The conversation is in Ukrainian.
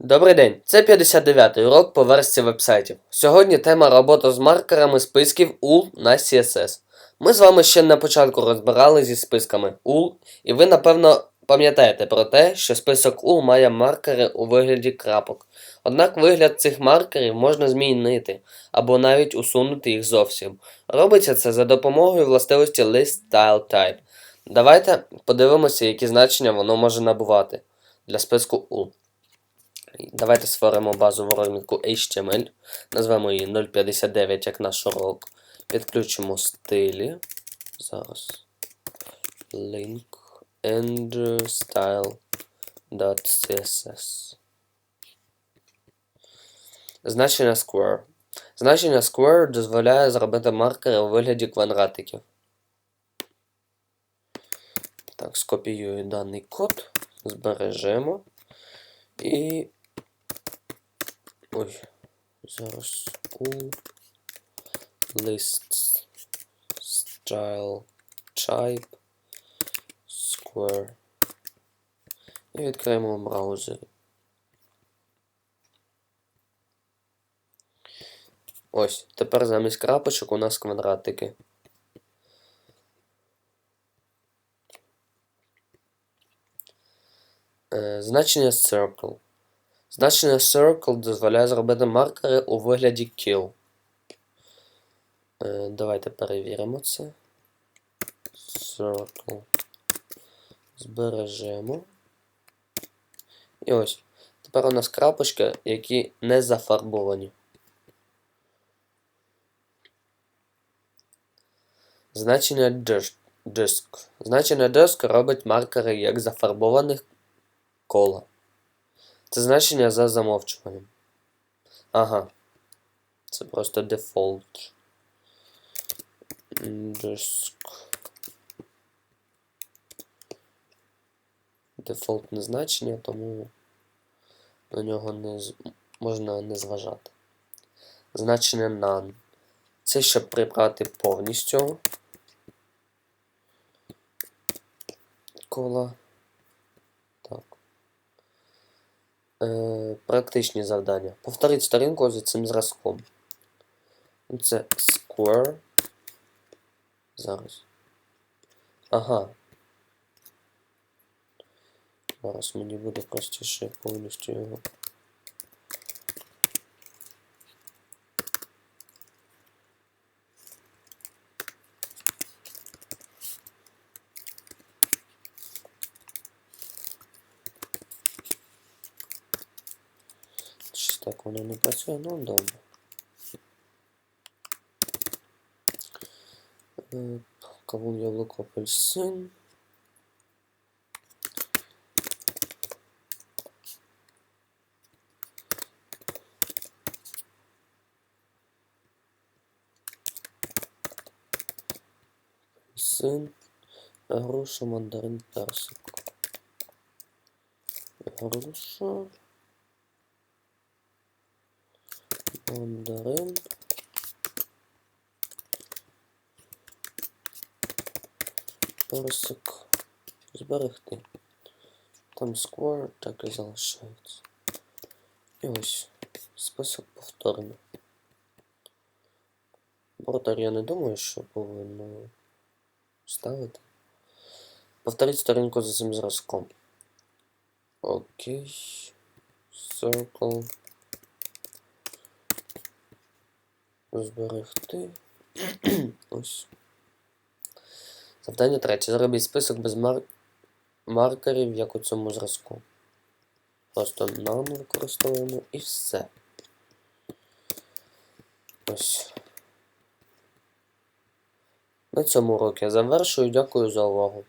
Добрий день, це 59-й урок по версії вебсайтів. Сьогодні тема робота з маркерами списків UL на CSS. Ми з вами ще на початку розбирали зі списками UL, і ви напевно пам'ятаєте про те, що список UL має маркери у вигляді крапок. Однак вигляд цих маркерів можна змінити або навіть усунути їх зовсім. Робиться це за допомогою властивості List Style Type. Давайте подивимося, які значення воно може набувати для списку UL. Давайте створимо базову розмітку HTML, назвемо її 059 як наш урок. Підключимо стилі. Зараз. Link and style.css. Значення square. Значення square дозволяє зробити маркери у вигляді квадратиків. Так, скопіюю даний код, збережемо. І Ой, зараз у list style type square. І відкриємо браузер. Ось, тепер замість крапочок у нас квадратики. Е, значення circle. Значення circle дозволяє зробити маркери у вигляді kill. Е, давайте перевіримо це. Circle. Збережемо. І ось. Тепер у нас крапочки, які не зафарбовані. Значення disk. Значення disk робить маркери як зафарбованих кола. Це значення за замовчуванням. Ага. Це просто дефолт. Disk. Дефолтне значення, тому на нього не можна не зважати. Значення none. Це щоб прибрати повністю кола. Так. Е, практичні завдання. Повторіть сторінку за цим зразком. Це square. Зараз. Ага. Зараз мені буде простіше повністю його. Так воно не працює, ну добре. Кавун яблуко апельсин. Апельсин. Груша, мандарин, персик. Груша. Мандарин. Персик. Зберегти. Там square так і залишається. І ось список повторно. Бордер я не думаю, що повинно ставити. Повторіть сторінку за цим зразком. Окей. Circle. Зберегти. Ось. Завдання третє. Зробіть список без мар... маркерів, як у цьому зразку. Просто нам використовуємо і все. Ось. На цьому уроки я завершую. Дякую за увагу.